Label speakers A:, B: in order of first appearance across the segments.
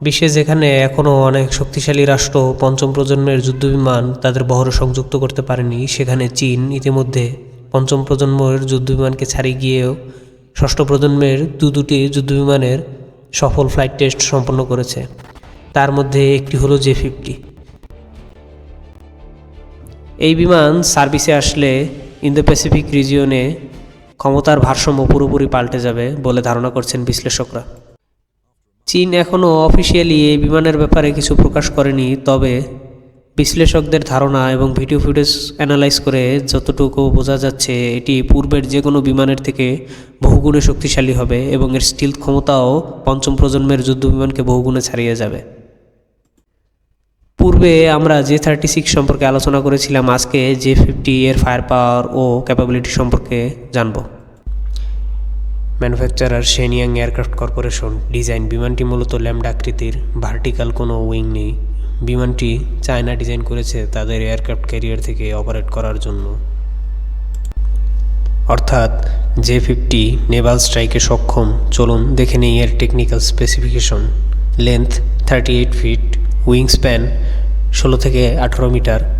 A: বিশ্বে যেখানে এখনও অনেক শক্তিশালী রাষ্ট্র পঞ্চম প্রজন্মের যুদ্ধবিমান তাদের বহরে সংযুক্ত করতে পারেনি, সেখানে চীন ইতিমধ্যে পঞ্চম প্রজন্মের যুদ্ধবিমানকে ছাড়িয়ে গিয়েও ষষ্ঠ প্রজন্মের দু দুটি যুদ্ধবিমানের সফল ফ্লাইট টেস্ট সম্পন্ন করেছে। তার মধ্যে একটি হলো জে ফিফটি। এই বিমান সার্ভিসে আসলে ইন্দো প্যাসিফিক রিজিয়নে ক্ষমতার ভারসাম্য পুরোপুরি পাল্টে যাবে বলে ধারণা করছেন বিশ্লেষকরা। চীন এখনও অফিসিয়ালি এই বিমানের ব্যাপারে কিছু প্রকাশ করেনি, তবে বিশ্লেষকদের ধারণা এবং ভিডিও ফুটেজ অ্যানালাইজ করে যতটুকু বোঝা যাচ্ছে, এটি পূর্বের যে কোনো বিমানের থেকে বহুগুণে শক্তিশালী হবে এবং এর স্টিল ক্ষমতাও পঞ্চম প্রজন্মের যুদ্ধ বিমানকে বহুগুণে ছাড়িয়ে যাবে। পূর্বে আমরা জে থার্টি সিক্স সম্পর্কে আলোচনা করেছিলাম, আজকে জে ফিফটি এর ফায়ার পাওয়ার ও ক্যাপাবিলিটি সম্পর্কে জানব। Manufacturer Shenyang aircraft corporation design বিমানটি মূলত ল্যাম্ডা আকৃতির ভার্টিক্যাল কোনো উইং নেই। বিমানটি চায়না ডিজাইন করেছে তাদের এয়ারক্রাফট ক্যারিয়ার থেকে অপারেট করার জন্য। অর্থাৎ জে ফিফটি নেভাল স্ট্রাইকে সক্ষম। চলুন দেখে নেই এর technical specification. Length, thirty eight feet, wing span, ষোলো থেকে আঠারো মিটার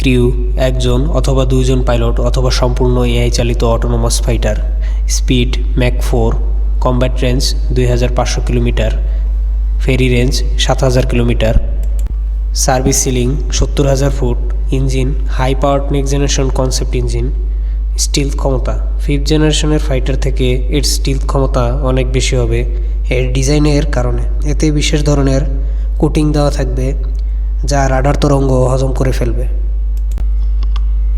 A: ক্রিউ, একজন অথবা দুইজন পাইলট অথবা সম্পূর্ণ এআই চালিত autonomous fighter speed, mach four combat range দুই হাজার পাঁচশো কিলোমিটার, ফেরি রেঞ্জ সাত হাজার কিলোমিটার সার্ভিস সিলিং সত্তর হাজার foot engine high power next generation concept engine stealth ক্ষমতা ফিফথ জেনারেশনের ফাইটার থেকে এর স্টিল ক্ষমতা অনেক বেশি হবে এর ডিজাইনের কারণে। এতে বিশেষ ধরনের কোটিং দেওয়া থাকবে যা রাডার তরঙ্গ হজম করে ফেলবে।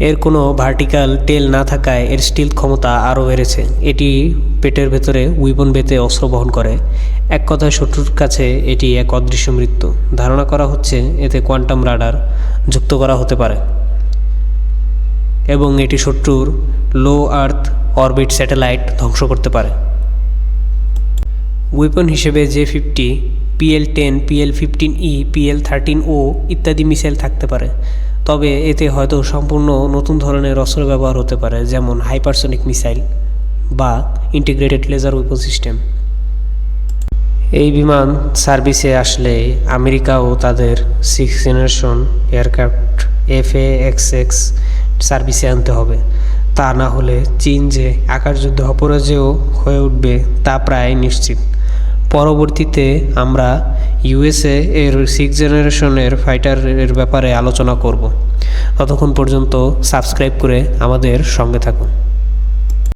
A: এর কোনো ভার্টিক্যাল টেল না থাকায় এর স্টিল ক্ষমতা আরও বেড়েছে। এটি পেটের ভেতরে উইপন বেতে অস্ত্র বহন করে। এক কথায় শত্রুর কাছে এটি এক অদৃশ্য মৃত্যু। ধারণা করা হচ্ছে এতে কোয়ান্টাম রাডার যুক্ত করা হতে পারে। এবং এটি শত্রুর লো আর্থ অরবিট স্যাটেলাইট ধ্বংস করতে পারে। উইপন হিসেবে J fifty PL ten, PL fifteen E, PL thirteen ও ইত্যাদি মিসাইল থাকতে পারে। তবে এতে হয়তো সম্পূর্ণ নতুন ধরনের অস্ত্র ব্যবহার হতে পারে, যেমন হাইপারসনিক মিসাইল বা ইন্টিগ্রেটেড লেজার ওয়েপন সিস্টেম। এই বিমান সার্ভিসে আসলে আমেরিকাও তাদের six generation aircraft F X X সার্ভিসে আনতে হবে। তা না হলে চীন যে আকাশযুদ্ধ অপরাজেয় হয়ে উঠবে তা প্রায় নিশ্চিত। পরবর্তীতে আমরা ইউএসএ এর সিক্স জেনারেশনের ফাইটারের ব্যাপারে আলোচনা করব। ততক্ষণ পর্যন্ত সাবস্ক্রাইব করে আমাদের সঙ্গে থাকুন।